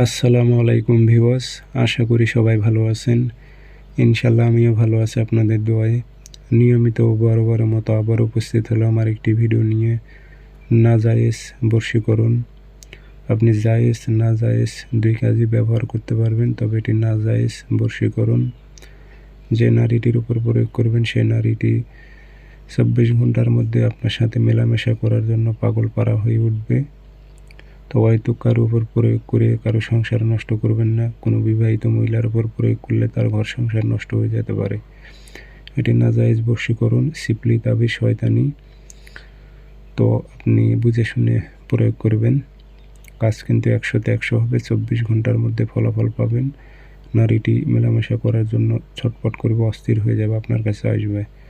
আসসালামু আলাইকুম ভিওয়াস আশা করি সবাই ভালো আছেন। ইনশাল্লাহ আমিও ভালো আছি আপনাদের দোয়ায়। নিয়মিত বড় মতো আবার উপস্থিত হলো আমার একটি ভিডিও নিয়ে। না জায়েজ বর্ষীকরণ। আপনি জায়েজ, না জায়েজ দুই কাজই ব্যবহার করতে পারবেন, তবে এটি না জায়েজ বর্ষীকরণ। যে নারীটির উপর প্রয়োগ করবেন, সেই নারীটি চব্বিশ ঘণ্টার মধ্যে আপনার সাথে মেলামেশা করার জন্য পাগল পাড়া হয়ে উঠবে। তো হয়তো কারও উপর প্রয়োগ করে কারও সংসার নষ্ট করবেন না। কোনো বিবাহিত মহিলার উপর প্রয়োগ করলে তার ঘর সংসার নষ্ট হয়ে যেতে পারে। এটি নাজাইজ বশীকরণ সিপলি তাবি শয়তানি। তো আপনি বুঝে শুনে প্রয়োগ করবেন। কাজ কিন্তু একশোতে একশো হবে, চব্বিশ ঘণ্টার মধ্যে ফলাফল পাবেন। নারীটি মেলামেশা করার জন্য ছটপট করবে অস্থির হয়ে যাবে আপনার কাছে আসবে।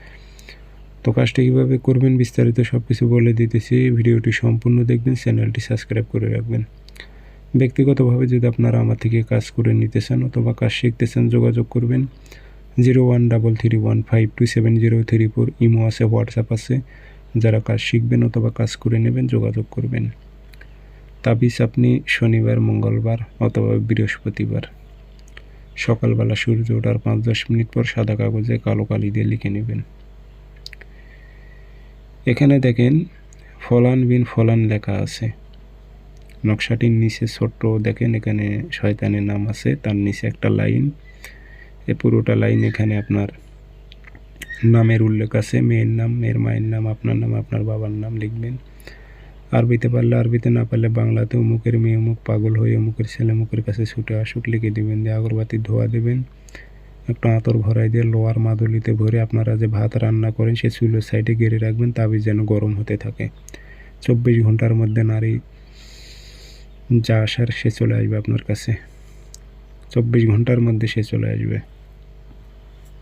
তো কাজটা কীভাবে করবেন বিস্তারিত সব কিছু বলে দিতেছি। ভিডিওটি সম্পূর্ণ দেখবেন, চ্যানেলটি সাবস্ক্রাইব করে রাখবেন। ব্যক্তিগতভাবে যদি আপনারা আমার থেকে কাজ করে নিতে চান অথবা কাজ শিখতে চান যোগাযোগ করবেন। Zero one double three one five two seven zero three four imo আছে, হোয়াটসঅ্যাপ আছে। যারা কাজ শিখবেন অথবা কাজ করে নেবেন, যোগাযোগ করবেন। তাবিজ আপনি শনিবার, মঙ্গলবার অথবা বৃহস্পতিবার। সকালবেলা সূর্য ওঠার পাঁচ দশ মিনিট পর সাদা কাগজে কালো কালি দিয়ে লিখে নেবেন। এখানে দেখেন ফলান বিন ফলান লেখা আছে। নকশাটির নিচে ছোট্ট, দেখেন এখানে শয়তানের নাম আছে, তার নিচে একটা লাইন। এ পুরোটা লাইন এখানে আপনার নামের উল্লেখ আছে, মেয়ের নাম, মেয়ের মায়ের নাম, আপনার নাম, আপনার বাবার নাম লিখবেন। আরবিতে পারলে, আরবিতে না পারলে বাংলাতে অমুকের মেয়ে অমুক পাগল হয়ে অমুকের ছেলে অমুকের কাছে ছুটে আসুক, লিখে দেবেন, দিয়ে আগরবাতি ধোয়া দেবেন। একটা আঁতর ভরাই দিয়ে লোয়ার মাদুলিতে ভরে আপনারা যে ভাত রান্না করেন, সে চুলোর সাইডে গেড়ে রাখবেন, তাবিজ যেন গরম হতে থাকে। চব্বিশ ঘণ্টার মধ্যে নারী যা আসার সে চলে আসবে আপনার কাছে। চব্বিশ ঘণ্টার মধ্যে সে চলে আসবে।